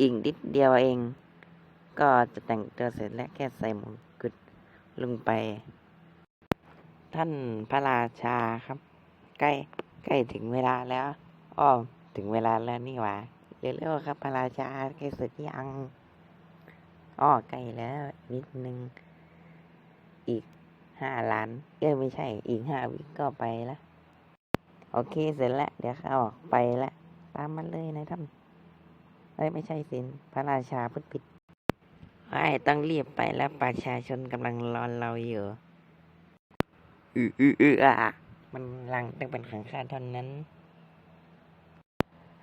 อีกนิดเดียวเอง ก็จะแต่งตัวเสร็จและแค่ใส่หมงกุฎลงไป ท่านพระราชาครับ ใกล้ใกล้ถึงเวลาแล้วอ้อถึงเวลาแล้วนี่หว่าเร็วๆครับพระราชาใกล้เสร็จยังอ้อใกล้แล้ว นิดนึง อีกห้าล้านเอ้ไม่ใช่ อีกห้าวิก็ไปละโอเคเสร็จแล้ว เดี๋ยวเขาออกไปละ ตามมันเลยนายท่าน อ้ยไม่ใช่สินพระราชาพูดผิดไอ้ต้องรีบไปแล้วประชาชนกำลังรอเราอยู่อืออืออืออะมันลังต้องเป็นของข้าเท่านั้น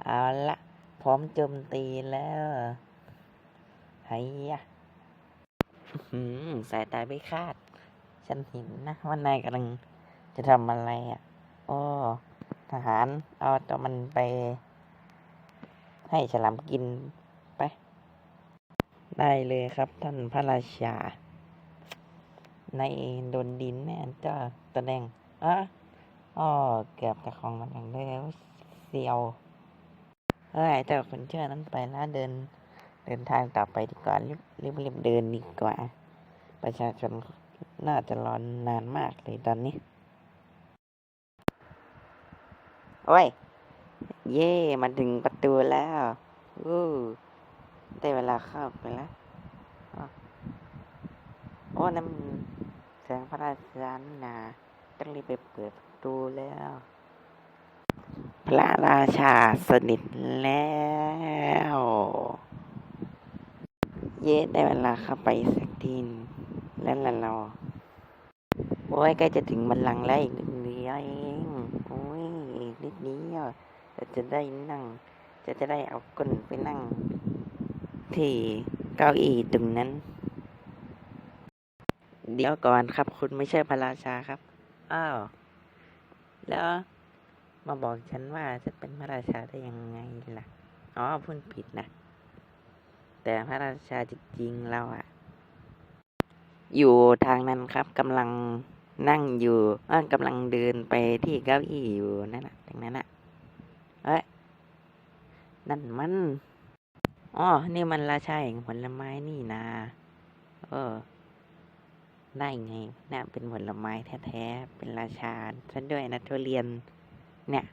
เอาละพร้อมโจมตีแล้วไฮ้ยะอื้อหือสายตาไม่คาด ฉันเห็นนะว่านายกำลังจะทำอะไรอะ โอ้ ทหาร เอาตัวมันไป ให้ฉลามกินไป ได้เลยครับท่านพระราชา ในโดนดินแน่เจ้าตะแดงอะอ๋อเกือบจะของมันอย่างได้แล้วเซียวเฮ้ยเจ้าคนเชื่อนั้นไปแล้วเดิน เดินทางต่อไปดีกว่ารีบรีบรีบเดินดีกว่า ประชาชนน่าจะรอนนานมากเลยตอนนี้ โอ้ย เย่มาถึงประตูแล้วอู้ได้เวลาเข้าไปแล้วโอ้นั่นแสงพระราชานี่นาต้องรีบไปเปิดประตูแล้ว พระราชาสนิทแล้ว เย่ได้เวลาเข้าไปสักทีนแล้วล่ะเรา โอ้ยใกล้จะถึงบัลลังแล้วอีกนิดเดียวเองโอ้ยอีกนิดเดี จะจะได้นั่ง จะจะได้เอาก้นไปนั่ง ที่เก้าอี้ตรงนั้น เดี๋ยวก่อนครับ คุณไม่ใช่พระราชาครับ อ้าว แล้วมาบอกฉันว่าจะเป็นพระราชาได้ยังไงล่ะ อ๋อพูดผิดนะ แต่พระราชาจริงๆเราอะอยู่ทางนั้นครับกำลังนั่งอยู่กำลังเดินไปที่เก้าอี้อยู่นั่นน่ะตรงนั้นน่ะ เอ้ย นั่นมันอ๋อนี่มันราชาแห่งผลไม้นี่นา เออ ได้ไงน่าเป็นผลไม้แท้ๆ เป็นราชาซะด้วยนะทุเรียน เนี่ย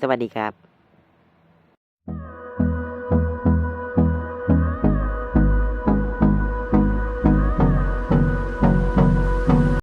สวัสดีครับ